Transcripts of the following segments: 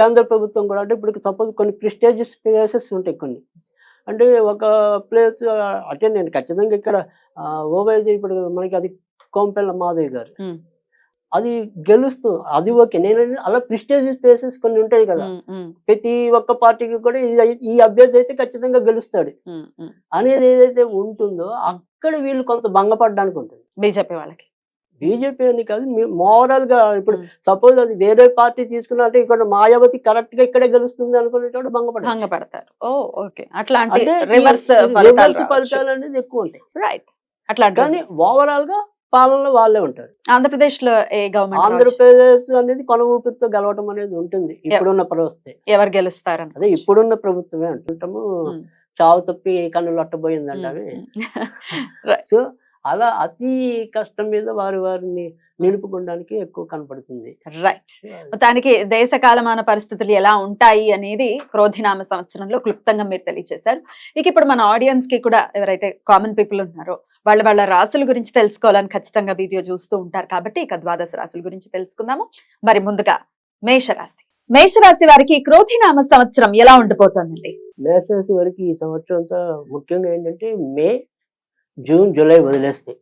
కేంద్ర ప్రభుత్వం కూడా అంటే ఇప్పుడు సపోజ్ కొన్ని ప్రిస్టేజియస్ ప్లేసెస్ ఉంటాయి కొన్ని. అంటే ఒక ప్లేస్ అంటే నేను ఖచ్చితంగా ఇక్కడ ఓవైజీ ఇప్పుడు మనకి అది కోంపెల్ల మాధవి గారు. అది గెలుస్తూ అది ఓకే. నేను అలా ప్రిస్టేజియస్ ప్లేసెస్ కొన్ని ఉంటాయి కదా. ప్రతి ఒక్క పార్టీకి కూడా ఇది- ఈ అభ్యర్థి అయితే ఖచ్చితంగా గెలుస్తాడు. అనేది ఏదైతే ఉంటుందో అక్కడ వీళ్ళు కొంత భంగపడడానికి ఉంటుంది. బీజేపీ వాళ్ళకి. బీజేపీ అని కాదు మోరల్గా ఇప్పుడు. సపోజ్ అది వేరే పార్టీ తీసుకున్నా అంటే ఇక్కడ మాయావతి కరెక్ట్గా ఇక్కడే గెలుస్తుంది అనుకునేటోడు భంగపడతాడు భంగపడతారు. ఓ ఓకే. అట్లాంటి రివర్స్ ఫలితాలు అనేది ఎక్కువ ఉంటాయి. రైట్ అట్లాంటి కానీ ఓవరాల్గా పాలనలో వాళ్ళే ఉంటారు. ఆంధ్రప్రదేశ్లో ఏ గవర్నమెంట్ ఆంధ్రప్రదేశ్ అనేది కొన ఊపిరితో గెలవటం అనేది ఉంటుంది. ఇప్పుడున్న పరిస్థితి. ఎవరు గెలుస్తారని. అదే ఇప్పుడున్న ప్రభుత్వమే అంటుంటాము. చావు తప్పి కన్నులు అట్టబోయిందండి అవి సో అలా అతి కష్టం మీద వారి వారిని నిలుపుకోవడానికి ఎక్కువ కనపడుతుంది. రైట్ మొత్తానికి దేశ కాలమాన పరిస్థితులు ఎలా ఉంటాయి అనేది క్రోధినామ సంవత్సరంలో క్లుప్తంగా మీరు తెలియజేశారు ఇక ఇప్పుడు మన ఆడియన్స్కి కూడా ఎవరైతే కామన్ పీపుల్ ఉన్నారో వాళ్ళ వాళ్ళ రాసుల గురించి తెలుసుకోవాలని ఖచ్చితంగా వీడియో చూస్తూ ఉంటారు కాబట్టి ఇక ద్వాదశ రాసుల గురించి తెలుసుకుందాము. మరి ముందుగా మేషరాశి. మేషరాశి వారికి క్రోధినామ సంవత్సరం ఎలా ఉండిపోతుందండి? మేషరాశి వరకు ఈ సంవత్సరం అంతా ముఖ్యంగా ఏంటంటే మే జూన్ జూలై వదిలేస్తే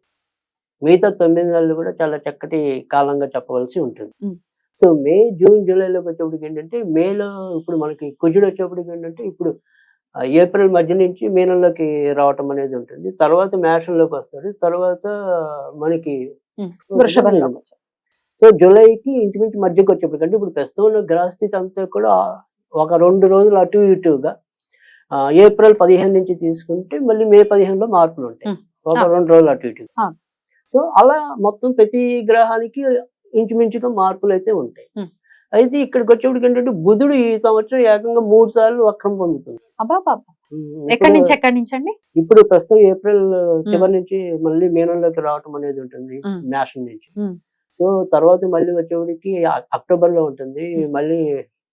మిగతా తొమ్మిది నెలలు కూడా చాలా చక్కటి కాలంగా చెప్పవలసి ఉంటుంది. మ్. సో మే జూన్ జూలైలోకి వచ్చేప్పటికి ఏంటంటే మేలో ఇప్పుడు మనకి కుజుడు వచ్చేప్పటికి ఏంటంటే ఇప్పుడు ఏప్రిల్ మధ్య నుంచి మీనంలోకి రావటం అనేది ఉంటుంది. తర్వాత మేషంలోకి వస్తాడు. తర్వాత మనకి సో జూలైకి ఇంచుమించు మధ్యకి వచ్చేప్పటికి అంటే ఇప్పుడు ప్రస్తుతం ఉన్న గ్రహస్థితి అంతా కూడా ఒక రెండు రోజులు అటు ఇటుగా ఏప్రిల్ పదిహేను నుంచి తీసుకుంటే మళ్ళీ మే పదిహేనులో మార్పులు ఉంటాయి. ఒక. రెండు రోజులు అటు ఇటు. సో అలా మొత్తం ప్రతి గ్రహానికి ఇంచుమించుగా మార్పులు అయితే ఉంటాయి. అయితే ఇక్కడికి వచ్చేప్పటికి ఏంటంటే బుధుడు ఈ సంవత్సరం ఏకంగా మూడు సార్లు వక్రం పొందుతుంది. ఎక్కడి నుంచి ఎక్కడి నుంచి అండి ఇప్పుడు ప్రస్తుతం ఏప్రిల్ చివరి నుంచి మళ్ళీ మీనంలోకి రావటం అనేది ఉంటుంది. మేషం నుంచి. సో తర్వాత మళ్ళీ వచ్చేవాడికి అక్టోబర్లో ఉంటుంది. మళ్ళీ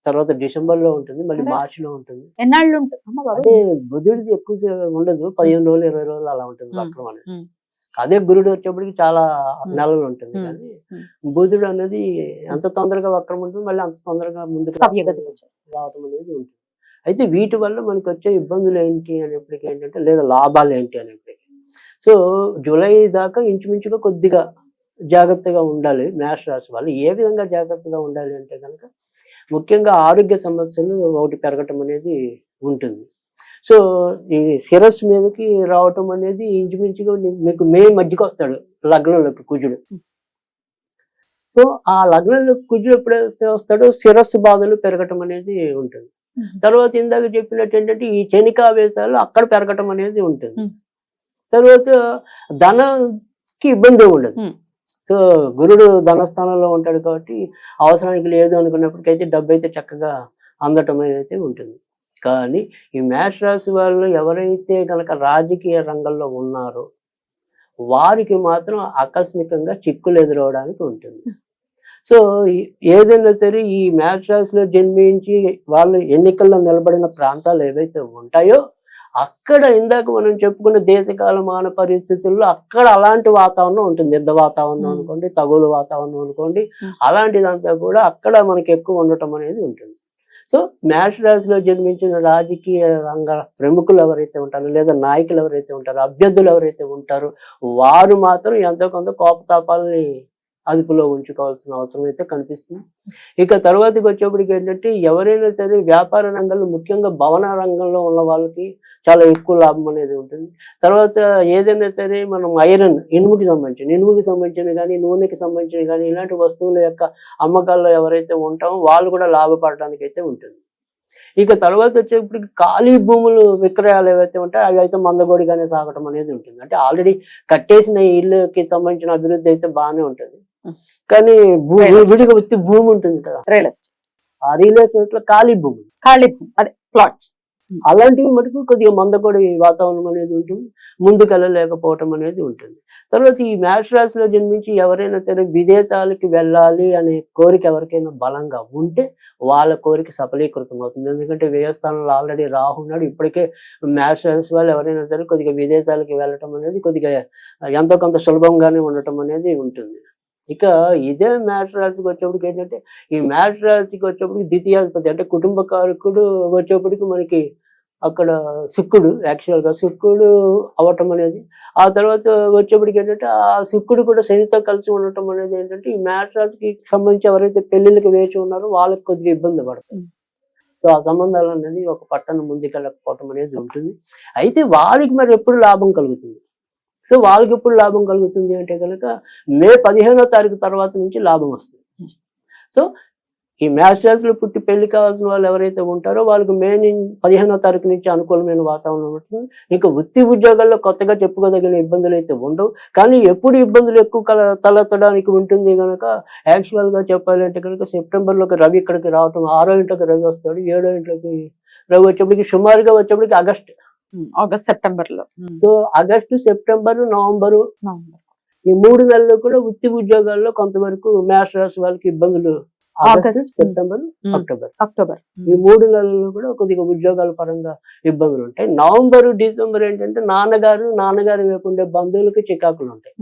తర్వాత డిసెంబర్లో ఉంటుంది మళ్ళీ. మార్చి లో ఉంటుంది ఎన్నాళ్ళు అంటే బుధుడిది ఎక్కువ ఉండదు పదిహేను రోజులు ఇరవై రోజులు అలా ఉంటుంది. వక్రం అనేది. అదే గురుడు వచ్చేప్పటికి చాలా. నెలలు ఉంటుంది. కానీ. బుధుడు అనేది ఎంత తొందరగా వక్రం ఉంటుంది మళ్ళీ అంత తొందరగా ముందుకు. రావటం అనేది ఉంటుంది అయితే వీటి వల్ల మనకి వచ్చే ఇబ్బందులు ఏంటి అనేప్పటికీ ఏంటంటే లేదా లాభాలు ఏంటి అనేప్పటికీ సో జూలై దాకా ఇంచుమించుగా కొద్దిగా జాగ్రత్తగా ఉండాలి మేష రాశి వాళ్ళు ఏ విధంగా జాగ్రత్తగా ఉండాలి అంటే కనుక ముఖ్యంగా ఆరోగ్య సమస్యలు ఒకటి పెరగటం అనేది ఉంటుంది. సో ఈ శిరస్సు మీదకి రావటం అనేది ఇంచుమించుగా మీకు మే మధ్యకి వస్తాడు లగ్నంలోకి కుజుడు. సో ఆ లగ్నంలోకి కుజుడు ఎప్పుడైతే వస్తాడో శిరస్సు బాధలు పెరగటం అనేది ఉంటుంది. తర్వాత ఇందాక చెప్పినట్టు ఏంటంటే ఈ చెనికావేశాలు అక్కడ పెరగటం అనేది ఉంటుంది. తర్వాత ధనకి ఇబ్బంది ఉండదు. సో గురుడు ధనస్థానంలో ఉంటాడు కాబట్టి అవసరానికి లేదు అనుకున్నప్పటికైతే డబ్బు అయితే చక్కగా అందటం అనేది ఉంటుంది. కానీ ఈ మేష రాశి వాళ్ళు ఎవరైతే కనుక రాజకీయ రంగంలో ఉన్నారో వారికి మాత్రం ఆకస్మికంగా చిక్కులు ఎదురవడానికి ఉంటుంది. సో ఏదైనా సరే ఈ మ్యాచ్ రాశిలో జన్మించి వాళ్ళు ఎన్నికల్లో నిలబడిన ప్రాంతాలు ఏవైతే ఉంటాయో అక్కడ ఇందాక మనం చెప్పుకున్న దేశకాలమాన పరిస్థితుల్లో అక్కడ అలాంటి వాతావరణం ఉంటుంది యుద్ధ వాతావరణం. అనుకోండి తగులు వాతావరణం అనుకోండి. అలాంటిదంతా కూడా అక్కడ మనకి ఎక్కువ ఉండటం అనేది ఉంటుంది సో మేష రాశిలో జన్మించిన రాజకీయ రంగ ప్రముఖులు ఎవరైతే ఉంటారో లేదా నాయకులు ఎవరైతే ఉంటారో అభ్యర్థులు ఎవరైతే ఉంటారో వారు మాత్రం ఎంతో కొంత కోపతాపాలని అదుపులో ఉంచుకోవాల్సిన అవసరం అయితే కనిపిస్తుంది. ఇక తర్వాతకి వచ్చేప్పటికి ఏంటంటే ఎవరైనా సరే వ్యాపార రంగంలో ముఖ్యంగా భవన రంగంలో ఉన్న వాళ్ళకి చాలా ఎక్కువ లాభం అనేది ఉంటుంది. తర్వాత ఏదైనా సరే మనం ఐరన్ ఇనుముకి సంబంధించిన ఇనుముకి సంబంధించిన కానీ నూనెకి సంబంధించిన కానీ ఇలాంటి వస్తువుల యొక్క అమ్మకాల్లో ఎవరైతే ఉంటామో వాళ్ళు కూడా లాభపడడానికి అయితే ఉంటుంది. ఇక తర్వాత వచ్చేప్పటికి ఖాళీ భూములు విక్రయాలు ఏవైతే ఉంటాయో అవి అయితే మందగోడిగానే సాగటం అనేది ఉంటుంది. అంటే ఆల్రెడీ కట్టేసిన ఇల్లుకి సంబంధించిన అభివృద్ధి అయితే బాగానే ఉంటుంది. కానీ భూ- Real estate. విడిగా వచ్చి భూమి ఉంటుంది కదా. రియల్ ఎస్టేట్లో ఖాళీ భూమి. ఖాళీ అదే ప్లాట్స్ అలాంటివి మటుకు కొద్దిగా మందకొడి వాతావరణం అనేది ఉంటుంది ముందుకెళ్ళలేకపోవటం అనేది ఉంటుంది. తర్వాత ఈ మ్యాచ్ రాశిలో జన్మించి ఎవరైనా సరే విదేశాలకి వెళ్ళాలి అనే కోరిక ఎవరికైనా బలంగా ఉంటే వాళ్ళ కోరిక సఫలీకృతం అవుతుంది. ఎందుకంటే వ్యయస్థానంలో ఆల్రెడీ రాహు ఉన్నాడు. ఇప్పటికే మ్యాచ్ రాశి వాళ్ళు ఎవరైనా సరే కొద్దిగా విదేశాలకి వెళ్ళటం అనేది కొద్దిగా ఎంతో కొంత సులభంగానే ఉండటం అనేది ఉంటుంది. ఇక ఇదే మ్యాచ్ రాశికి వచ్చేప్పటికి ఏంటంటే ఈ మ్యాచ్ రాశికి వచ్చేప్పటికి ద్వితీయాధిపతి అంటే కుటుంబ కారకుడు వచ్చేప్పటికి మనకి అక్కడ శుక్రుడు యాక్చువల్గా శుక్రుడు అవటం అనేది. ఆ తర్వాత వచ్చేప్పటికి ఏంటంటే ఆ శుక్రుడు కూడా శనితో కలిసి ఉండటం అనేది ఏంటంటే ఈ మ్యాచ్ రాశికి సంబంధించి ఎవరైతే పెళ్ళిళ్ళకి వేచి ఉన్నారో వాళ్ళకి కొద్దిగా ఇబ్బంది పడుతుంది. సో ఆ సంబంధాలు అనేది ఒక పట్టణం ముందుకెళ్ళకపోవటం అనేది ఉంటుంది. అయితే వాళ్ళకి మరి ఎప్పుడు లాభం కలుగుతుంది? సో వాళ్ళకి ఇప్పుడు లాభం కలుగుతుంది అంటే కనుక మే పదిహేనో తారీఖు తర్వాత నుంచి లాభం వస్తుంది. సో ఈ మ్యాచ్ పుట్టి పెళ్ళి కావాల్సిన వాళ్ళు ఎవరైతే ఉంటారో వాళ్ళకి మే పదిహేనో తారీఖు నుంచి అనుకూలమైన వాతావరణం ఉంటుంది. ఇంకా వృత్తి ఉద్యోగాల్లో కొత్తగా చెప్పుకోదగిన ఇబ్బందులు అయితే ఉండవు. కానీ ఎప్పుడు ఇబ్బందులు ఎక్కువ తలెత్తడానికి ఉంటుంది కనుక యాక్చువల్గా చెప్పాలంటే కనుక సెప్టెంబర్లోకి రవి ఇక్కడికి రావటం ఆరో ఇంట్లోకి రవి వస్తాడు ఏడో ఇంట్లోకి రవి వచ్చేప్పటికి సుమారుగా వచ్చేప్పటికి ఆగస్ట్ ఆగస్ట్ సెప్టెంబర్లో సో ఆగస్టు సెప్టెంబర్ నవంబరు ఈ మూడు నెలలు కూడా వృత్తి ఉద్యోగాల్లో కొంతవరకు మ్యాథ్స్ రాసి వాళ్ళకి ఇబ్బందులు ఆగస్టు. సెప్టెంబర్. అక్టోబర్. అక్టోబర్. ఈ మూడు నెలల్లో కూడా కొద్దిగా ఉద్యోగాల పరంగా ఇబ్బందులు ఉంటాయి. నవంబర్ డిసెంబర్ ఏంటంటే నాన్నగారు నాన్నగారు ఉండే బంధువులకి చికాకులు ఉంటాయి.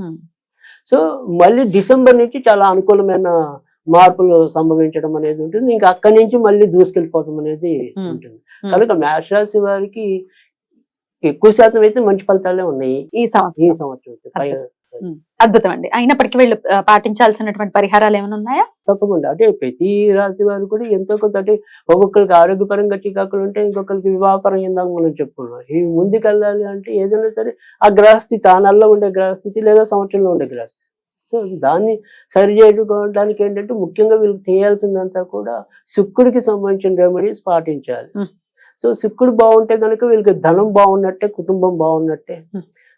సో మళ్ళీ డిసెంబర్ నుంచి చాలా అనుకూలమైన మార్పులు సంభవించడం అనేది ఉంటుంది. ఇంకా అక్కడి నుంచి మళ్ళీ దూసుకెళ్ళిపోవడం అనేది. ఉంటుంది. కనుక మేష రాశి వారికి ఎక్కువ శాతం అయితే మంచి ఫలితాలే ఉన్నాయి. ఈ ఈ సంవత్సరం సంవత్సరం అద్భుతం. అండి అయినప్పటికీ వీళ్ళు పాటించాల్సినటువంటి పరిహారాలు ఏమైనా ఉన్నాయా? తప్పకుండా. అంటే ప్రతి రాశి వారు కూడా ఎంతో కొంత అంటే ఒక్కొక్కరికి ఆరోగ్యపరంగా చికాకులు ఉంటాయి ఇంకొకరికి వివాహపరంగా ఇందాక మనం చెప్పుకున్నాం. ఈ ముందుకు వెళ్ళాలి అంటే ఏదైనా సరే ఆ గ్రహస్థితి ఆ నెలలో ఉండే గ్రహస్థితి లేదా సంవత్సరంలో ఉండే గ్రహస్థితి. సో దాన్ని సరి చేసుకోవడానికి ఏంటంటే ముఖ్యంగా వీళ్ళకి చేయాల్సిందంతా కూడా శుక్రుడికి సంబంధించిన రెమెడీస్ పాటించాలి. సో శుక్రుడు బాగుంటే కనుక వీళ్ళకి ధనం బాగున్నట్టే కుటుంబం బాగున్నట్టే.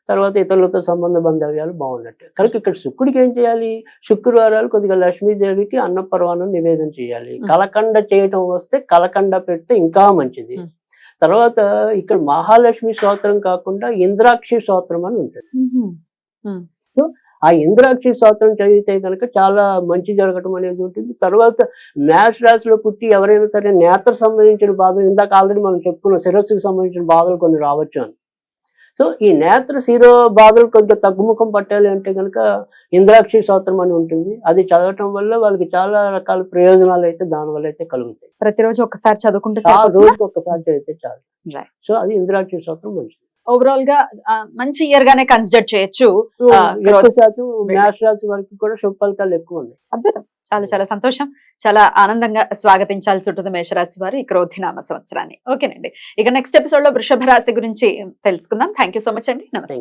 తర్వాత ఇతరులతో సంబంధ బాంధవ్యాలు బాగున్నట్టే. కనుక ఇక్కడ శుక్రుడికి ఏం చేయాలి? శుక్రవారాలు కొద్దిగా లక్ష్మీదేవికి అన్నపర్వాణం నివేదన చేయాలి. కలకండ చేయటం వస్తే కలకండ పెడితే ఇంకా మంచిది. తర్వాత ఇక్కడ మహాలక్ష్మి స్తోత్రం కాకుండా ఇంద్రాక్షి స్తోత్రం అని ఉంటుంది. ఆ ఇంద్రాక్షి స్తోత్రం చదివితే కనుక చాలా మంచి జరగటం అనేది ఉంటుంది. తర్వాత మ్యాథ్స్ రాశిలో పుట్టి ఎవరైనా సరే నేత్ర సంబంధించిన బాధలు ఇందాక ఆల్రెడీ మనం చెప్పుకున్నాం శిరస్సుకు సంబంధించిన బాధలు కొన్ని రావచ్చు అని. సో ఈ నేత్ర శిరో బాధలు కొద్దిగా తగ్గుముఖం పట్టాలి అంటే కనుక ఇంద్రాక్షి స్తోత్రం అని ఉంటుంది. అది చదవటం వల్ల వాళ్ళకి చాలా రకాల ప్రయోజనాలు అయితే దానివల్ల అయితే కలుగుతాయి. ప్రతిరోజు ఒకసారి చదువుకుంటే రోజుకి ఒక్కసారి చదివితే చాలు. సో అది ఇంద్రాక్షి స్తోత్రం మంచిది. ఓవరాల్గా మంచి ఇయర్ గానే కన్సిడర్ చేయొచ్చు. ఆ, ఎక్కువ శాతం మ్యాథ్స్ రాశి వారికి కూడా శుభ ఫలితాలు ఎక్కువ ఉన్నాయి. అద్భుతం. చాలా చాలా సంతోషం. చాలా ఆనందంగా స్వాగతించాల్సి ఉంటుంది మేషరాశి వారు ఈ క్రోధినామ సంవత్సరాన్ని. ఓకేనండి. ఇక నెక్స్ట్ ఎపిసోడ్లో వృషభ రాశి గురించి తెలుసుకుందాం. థ్యాంక్ సో మచ్ అండి. నమస్తే.